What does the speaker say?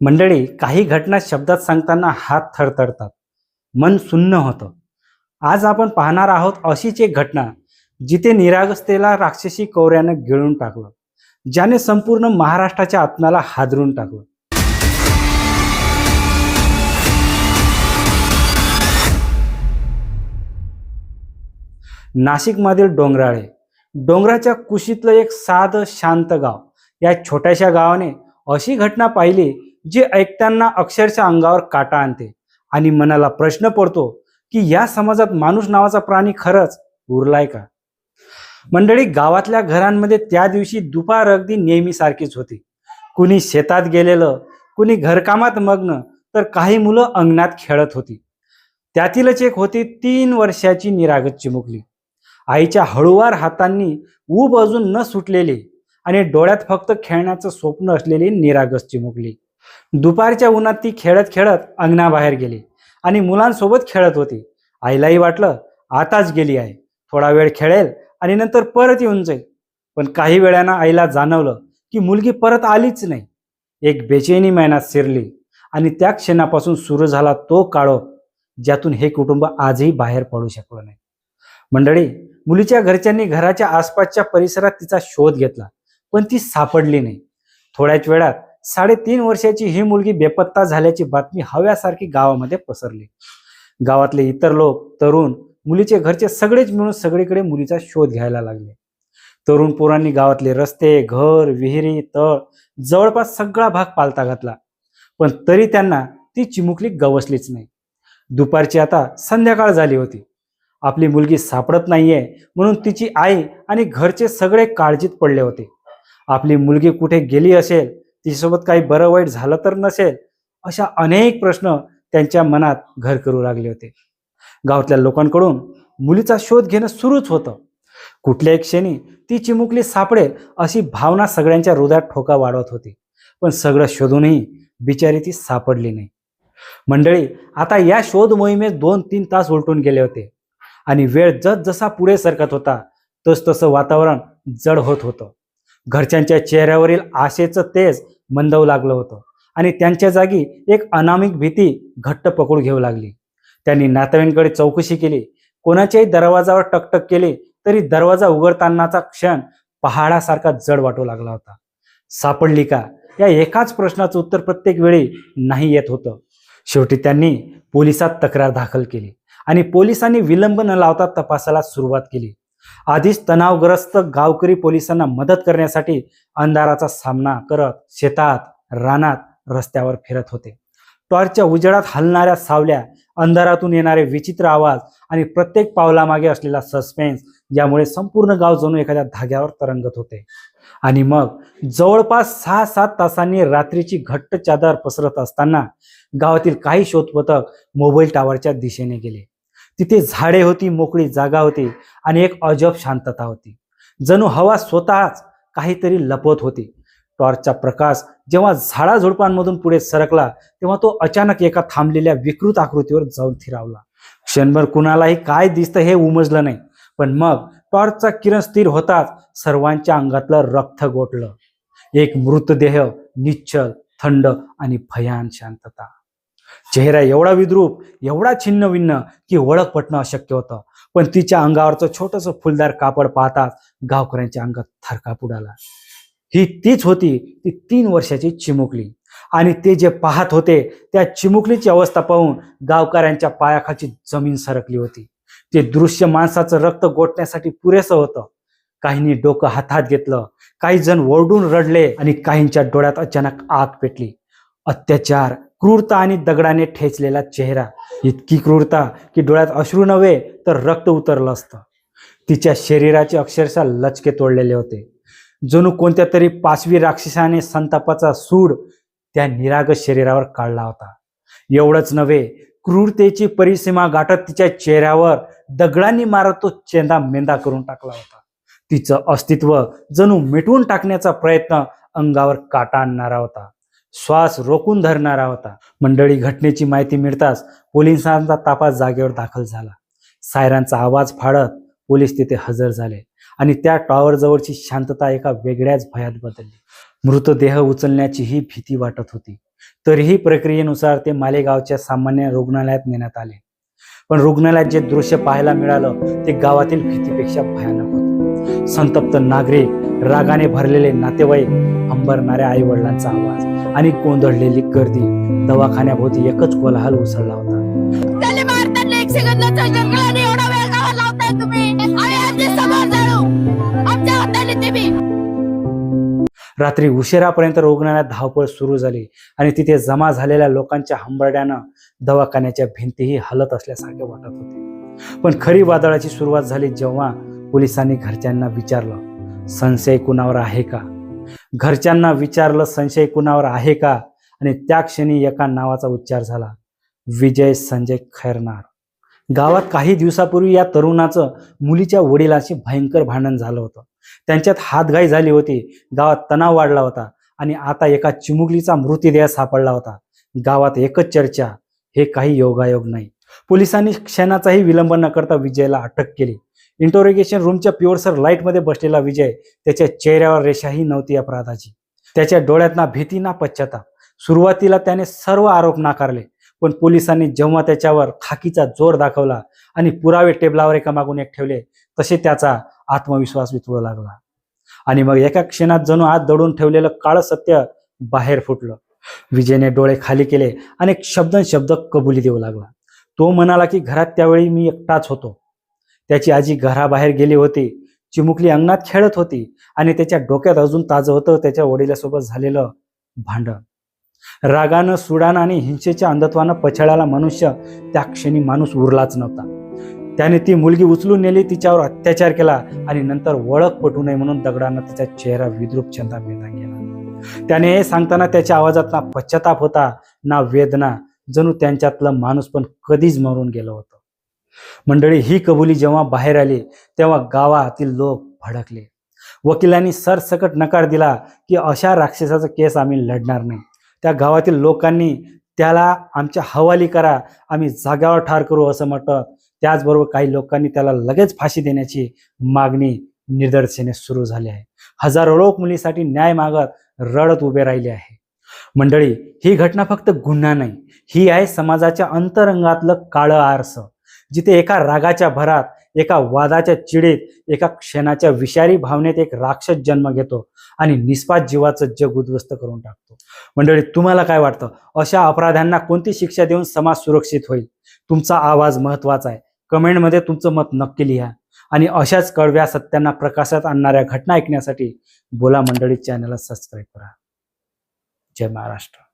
मंडळी काही घटना शब्दात सांगताना हात थरथरतात. मन सुन्न होतं. आज आपण पाहणार आहोत अशीच एक घटना जिथे निरागसतेला राक्षसी कौऱ्यानं गिळून टाकलं ज्याने संपूर्ण महाराष्ट्राच्या आत्म्याला हादरून टाकलं. नाशिकमधील डोंगराळे डोंगराच्या कुशीतलं एक साधं शांत गाव या छोट्याशा गावाने अशी घटना पाहिली जे ऐकताना अक्षरशः अंगावर काटा आणते. आणि मनाला प्रश्न पडतो की या समाजात माणूस नावाचा प्राणी खरंच उरलाय का? मंडळी गावातल्या घरांमध्ये त्या दिवशी दुपार अगदी नेहमीसारखीच होती. कुणी शेतात गेलेलं कुणी घरकामात मग्न तर काही मुलं अंगणात खेळत होती. त्यातीलच एक होती तीन वर्षाची निरागत चिमुकली. आईच्या हळूवार हातांनी ऊब अजून न सुटलेली आणि डोळ्यात फक्त खेळण्याचं स्वप्न असलेली निरागस चिमुकली. दुपारच्या उन्हात ती खेळत खेळत अंगणाबाहेर गेली आणि मुलांसोबत खेळत होती. आईलाही वाटलं आताच गेली आहे. थोडा वेळ खेळेल आणि नंतर परत येऊन जाईल. पण काही वेळानं आईला जाणवलं की मुलगी परत आलीच नाही. एक बेचैनी मैनात शिरली आणि त्या क्षणापासून सुरू झाला तो काळो ज्यातून हे कुटुंब आजही बाहेर पडू शकलं नाही. मंडळी मुलीच्या घरच्यांनी घराच्या आसपासच्या परिसरात तिचा शोध घेतला पण ती सापडली नाही. थोड्याच वेळात साडेतीन वर्षाची ही मुलगी बेपत्ता झाल्याची बातमी हव्यासारखी गावामध्ये पसरली. गावातले इतर लोक तरुण मुलीचे घरचे सगळेच मिळून सगळीकडे मुलीचा शोध घ्यायला लागले. तरुण पोरांनी गावातले रस्ते घर विहिरी तळ जवळपास सगळा भाग पालता घातला. पण तरी त्यांना ती चिमुकली गवसलीच नाही. दुपारची आता संध्याकाळ झाली होती. आपली मुलगी सापडत नाहीये म्हणून तिची आई आणि घरचे सगळे काळजीत पडले होते. आपली मुलगी कुठे गेली असेल तिच्यासोबत काही बरं वाईट झालं तर नसेल अशा अनेक प्रश्न त्यांच्या मनात घर करू लागले होते. गावातल्या लोकांकडून मुलीचा शोध घेणं सुरूच होतं. कुठल्याही क्षणी ती चिमुकली सापडेल अशी भावना सगळ्यांच्या हृदयात ठोका वाढवत होती. पण सगळं शोधूनही बिचारी ती सापडली नाही. मंडळी आता या शोध मोहिमेत दोन तीन तास उलटून गेले होते. आणि वेळ जस जसा पुढे सरकत होता तस तसं वातावरण जड होत होतं. घरच्यांच्या चेहऱ्यावरील आशेचं तेज मंदवू लागलं होतं. आणि त्यांच्या जागी एक अनामिक भीती घट्ट पकडू घेऊ लागली. त्यांनी नातेवाईंकडे चौकशी केली. कोणाच्याही दरवाजावर टकटक केली तरी दरवाजा उघडतानाचा क्षण पहाडासारखा जड वाटू लागला होता. सापडली का? या एकाच प्रश्नाचं उत्तर प्रत्येक वेळी नाही येत होतं. शेवटी त्यांनी पोलिसात तक्रार दाखल केली. आणि पोलिसांनी विलंब न लावता तपासाला सुरुवात केली. आधीच तणावग्रस्त गावकरी पोलिसांना मदत करण्यासाठी अंधाराचा सामना करत शेतात रानात रस्त्यावर फिरत होते. टॉर्चच्या उजेडात हलणाऱ्या सावल्या अंधारातून येणारे विचित्र आवाज आणि प्रत्येक पावलामागे असलेला सस्पेन्स यामुळे संपूर्ण गाव जणू एखाद्या धाग्यावर तरंगत होते. आणि मग जवळपास सहा सात तासांनी रात्रीची घट्ट चादर पसरत असताना गावातील काही शोध पथक मोबाईल टावरच्या दिशेने गेले. तिथे झाडे होती मोकळी जागा होती आणि एक अजब शांतता होती. जणू हवा स्वतःच काहीतरी लपवत होती. टॉर्चचा प्रकाश जेव्हा झाडाझुडपांमधून पुढे सरकला तेव्हा तो अचानक एका थांबलेल्या विकृत आकृतीवर जाऊन थिरावला. क्षणभर कुणालाही काय दिसतं हे उमजलं नाही पण मग टॉर्चचा किरण स्थिर होताच सर्वांच्या अंगातलं रक्त गोठलं. एक मृतदेह निश्चल थंड आणि भयान शांतता. चेहरा एवढा विद्रूप एवढा छिन्न विन्न की ओळख पटणं अशक्य होतं. पण तिच्या अंगावरचं छोटंसं फुलदार कापड पाहताच गावकऱ्यांच्या अंगात थरकाप उडाला. ही तीच होती ती तीन वर्षाची चिमुकली. आणि ते जे पाहत होते त्या चिमुकलीची अवस्था पाहून गावकऱ्यांच्या पायाखाची जमीन सरकली होती. ते दृश्य माणसाचं रक्त गोठण्यासाठी पुरेसं होतं. काहींनी डोकं हातात घेतलं काही जण ओरडून रडले आणि काहींच्या डोळ्यात अचानक आग पेटली. अत्याचार क्रूरता आणि दगडाने ठेचलेला चेहरा. इतकी क्रूरता की डोळ्यात अश्रू नव्हे तर रक्त उतरलं असतं. तिच्या शरीराचे अक्षरशः लचके तोडलेले होते. जणू कोणत्या तरी पाचवी राक्षसाने संतापाचा सूड त्या निरागस शरीरावर काढला होता. एवढंच नव्हे क्रूरतेची परिसीमा गाठत तिच्या चेहऱ्यावर दगडांनी मारत तो चेंदा मेंदा करून टाकला होता. तिचं अस्तित्व जणू मिटवून टाकण्याचा प्रयत्न अंगावर काटा आणणारा होता. श्वास रोखून धरणारा होता. मंडळी घटनेची माहिती मिळताच पोलिसांचा ताफा जागेवर दाखल झाला. सायरांचा आवाज फाडत पोलीस तिथे हजर झाले आणि त्या टॉवर जवळची शांतता एका वेगळ्याच भयात बदलली. मृतदेह उचलण्याची ही भीती वाटत होती. तरीही प्रक्रियेनुसार ते मालेगावच्या सामान्य रुग्णालयात नेण्यात आले. पण रुग्णालयात जे दृश्य पाहायला मिळालं ते गावातील भीतीपेक्षा भयानक होतं. संतप्त नागरिक रागाने भरलेले नातेवाईक अंबरणाऱ्या आई वडिलांचा आवाज. आणि गोंधळलेली गर्दी. दवाखान्याभोवती एकच कोलाहल उसळला होता. तुम्ही? रात्री उशिरापर्यंत रुग्णालयात धावपळ सुरू झाली आणि तिथे जमा झालेल्या लोकांच्या हंबरड्यानं दवाखान्याच्या भिंतीही हलत असल्यासारखे वाटत होते. पण खरी वादळाची सुरुवात झाली जेव्हा पोलिसांनी घरच्यांना विचारलं संशय कुणावर आहे का? घरच्यांना विचारलं संशय कुणावर आहे का? आणि त्या क्षणी एका नावाचा उच्चार झाला. विजय संजय खैरनार. गावात काही दिवसापूर्वी या तरुणाचं मुलीच्या वडिलांशी भयंकर भांडण झालं होतं. त्यांच्यात हातघाई झाली होती. गावात तणाव वाढला होता आणि आता एका चिमुकलीचा मृतदेह सापडला होता. गावात एकच चर्चा हे काही योगायोग नाही. पोलिसांनी क्षणाचाही विलंब न करता विजयला अटक केली. इंटरोगेशन रूमच्या प्युअरसर लाईटमध्ये बसलेला विजय त्याच्या चेहऱ्यावर रेषाही नव्हती अपराधाची. त्याच्या डोळ्यात ना भीती ना पश्चाताप. सुरुवातीला त्याने सर्व आरोप नाकारले पण पोलिसांनी जेव्हा त्याच्यावर खाकीचा जोर दाखवला आणि पुरावे टेबलावर एका मागून एक ठेवले तसे त्याचा आत्मविश्वास वितळू लागला. आणि मग एका क्षणात जणू आत दडून ठेवलेलं काळ सत्य बाहेर फुटलं. विजयने डोळे खाली केले आणि शब्द शब्द कबुली देऊ लागला. तो म्हणाला की घरात त्यावेळी मी एकटाच होतो. त्याची आजी घराबाहेर गेली होती. चिमुकली अंगणात खेळत होती आणि त्याच्या डोक्यात अजून ताजं होतं त्याच्या वडिलासोबत झालेलं भांडण. रागानं सुडानं आणि हिंसेच्या अंधत्वानं पछाडाला मनुष्य त्या क्षणी माणूस उरलाच नव्हता. त्याने ती मुलगी उचलून नेली तिच्यावर अत्याचार केला आणि नंतर ओळख पटू नये म्हणून दगडानं तिचा चेहरा विद्रूप छंदा मिळता गेला. त्याने हे सांगताना त्याच्या आवाजात ना पश्चाताप होता ना वेदना जणू त्यांच्यातलं माणूस पण कधीच मरून गेलं होतं. मंडळी ही कबुली जेव्हा बाहेर आली तेव्हा गावातील लोक भडकले. वकिलांनी सरसकट नकार दिला की अशा राक्षसाचा केस आम्ही लढणार नाही. त्या गावातील लोकांनी त्याला आमच्या हवाली करा आम्ही जाग्यावर ठार करू असं म्हटलं. त्याचबरोबर काही लोकांनी त्याला लगेच फाशी देण्याची मागणी निदर्शने सुरू झाली आहे. हजारो लोक मुलीसाठी न्याय मागत रडत उभे राहिले आहे. मंडळी ही घटना फक्त गुन्हा नाही ही आहे समाजाच्या अंतरंगातलं काळं आरसं. जिथे एका रागाच्या भरात एका वादाच्या चिडीत एका क्षणाच्या विषारी भावनेत एक राक्षस जन्म घेतो आणि निष्पात जीवाचं जग उद्ध्वस्त करून टाकतो. मंडळी तुम्हाला काय वाटतं? अशा अपराध्यांना कोणती शिक्षा देऊन समाज सुरक्षित होईल? तुमचा आवाज महत्त्वाचा आहे. कमेंटमध्ये तुमचं मत नक्की लिहा आणि अशाच कडव्या सत्यांना प्रकाशात आणणाऱ्या घटना ऐकण्यासाठी बोला मंडळी चॅनलला सबस्क्राईब करा. जय महाराष्ट्र.